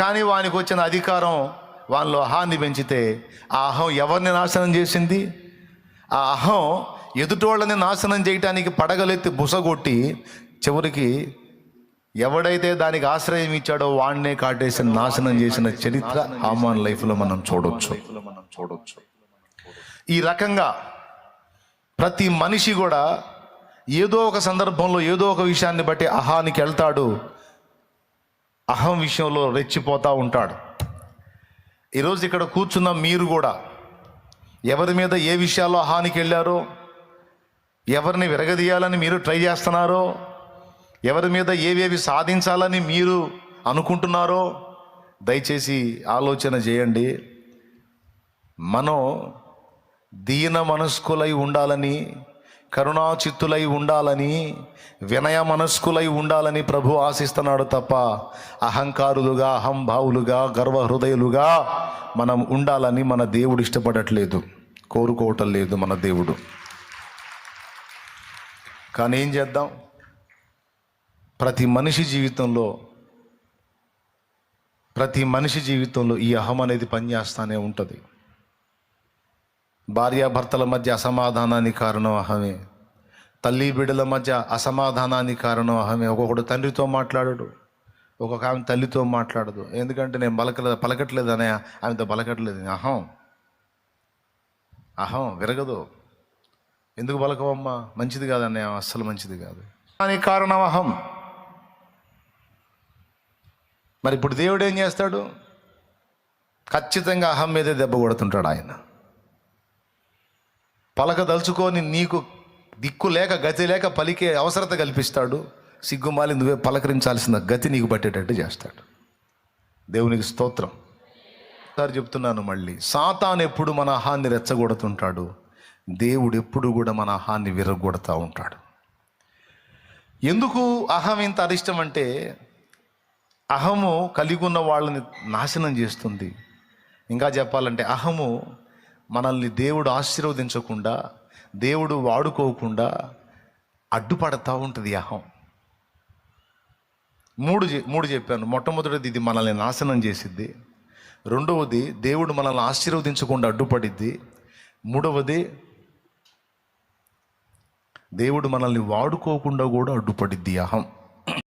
కానీ వానికి వచ్చిన అధికారం వాళ్ళలో అహాన్ని పెంచితే ఆ అహం ఎవరిని నాశనం చేసింది? ఆ అహం ఎదుటోళ్ళని నాశనం చేయటానికి పడగలెత్తి బుసగొట్టి చివరికి ఎవడైతే దానికి ఆశ్రయం ఇచ్చాడో వాడినే కాటేసి నాశనం చేసిన చరిత్ర హామాన్ లైఫ్లో మనం చూడొచ్చు మనం చూడొచ్చు. ఈ రకంగా ప్రతి మనిషి కూడా ఏదో ఒక సందర్భంలో ఏదో ఒక విషయాన్ని బట్టి అహానికి వెళ్తాడు. అహం విషయంలో రెచ్చిపోతూ ఉంటాడు. ఈరోజు ఇక్కడ కూర్చున్న మీరు కూడా ఎవరి మీద ఏ విషయాల్లో అహానికి వెళ్ళారో ఎవరిని విరగదీయాలని మీరు ట్రై చేస్తున్నారో ఎవరి మీద ఏవేవి సాధించాలని మీరు అనుకుంటున్నారో దయచేసి ఆలోచన చేయండి. మనం దీన మనస్కులై ఉండాలని కరుణాచిత్తులై ఉండాలని వినయ మనస్కులై ఉండాలని ప్రభు ఆశిస్తున్నాడు తప్ప అహంకారులుగా అహంభావులుగా గర్వహృదయులుగా మనం ఉండాలని మన దేవుడు ఇష్టపడట్లేదు. కోరుకోవటం లేదు మన దేవుడు. కానీ ఏం చేద్దాం? ప్రతి మనిషి జీవితంలో ప్రతి మనిషి జీవితంలో ఈ అహం అనేది పనిచేస్తూనే ఉంటుంది. భార్యాభర్తల మధ్య అసమాధానానికి కారణం అహమే. తల్లి బిడ్డల మధ్య అసమాధానానికి కారణం అహమే ఒక్కొక్కడు తండ్రితో మాట్లాడడు ఒక్కొక్క ఆమె తల్లితో మాట్లాడదు. ఎందుకంటే నేను పలకలేదు పలకట్లేదు అనే ఆమెతో పలకట్లేదు అహం. అహం విరగదు. ఎందుకు పలకవమ్మా మంచిది కాదన్నయ్య అస్సలు మంచిది కాదు. దానికి కారణం అహం. మరి ఇప్పుడు దేవుడు ఏం చేస్తాడు? ఖచ్చితంగా అహం మీదే దెబ్బ కొడుతుంటాడు ఆయన. పలక దలుచుకొని నీకు దిక్కు లేక గతి లేక పలికే అవసరత కల్పిస్తాడు. సిగ్గుమాలి నువ్వే పలకరించాల్సిన గతి నీకు పట్టేటట్టు చేస్తాడు. దేవునికి స్తోత్రం. సార్ చెప్తున్నాను మళ్ళీ సాతాన్ ఎప్పుడు మన అహాన్ని రెచ్చగొడుతుంటాడు. దేవుడు ఎప్పుడు కూడా మన అహాన్ని విరగొడతా ఉంటాడు. ఎందుకు అహం ఇంత అరిష్టం అంటే అహము కలిగి ఉన్న వాళ్ళని నాశనం చేస్తుంది. ఇంకా చెప్పాలంటే అహము మనల్ని దేవుడు ఆశీర్వదించకుండా దేవుడు వాడుకోకుండా అడ్డుపడతా ఉంటుంది అహం. మూడు మూడు చెప్పాను. మొట్టమొదటిది ఇది మనల్ని నాశనం చేసిద్ది. రెండవది దేవుడు మనల్ని ఆశీర్వదించకుండా అడ్డుపడిద్ది. మూడవది దేవుడు మనల్ని వాడుకోకుండా కూడా అడ్డుపడిద్ది అహం.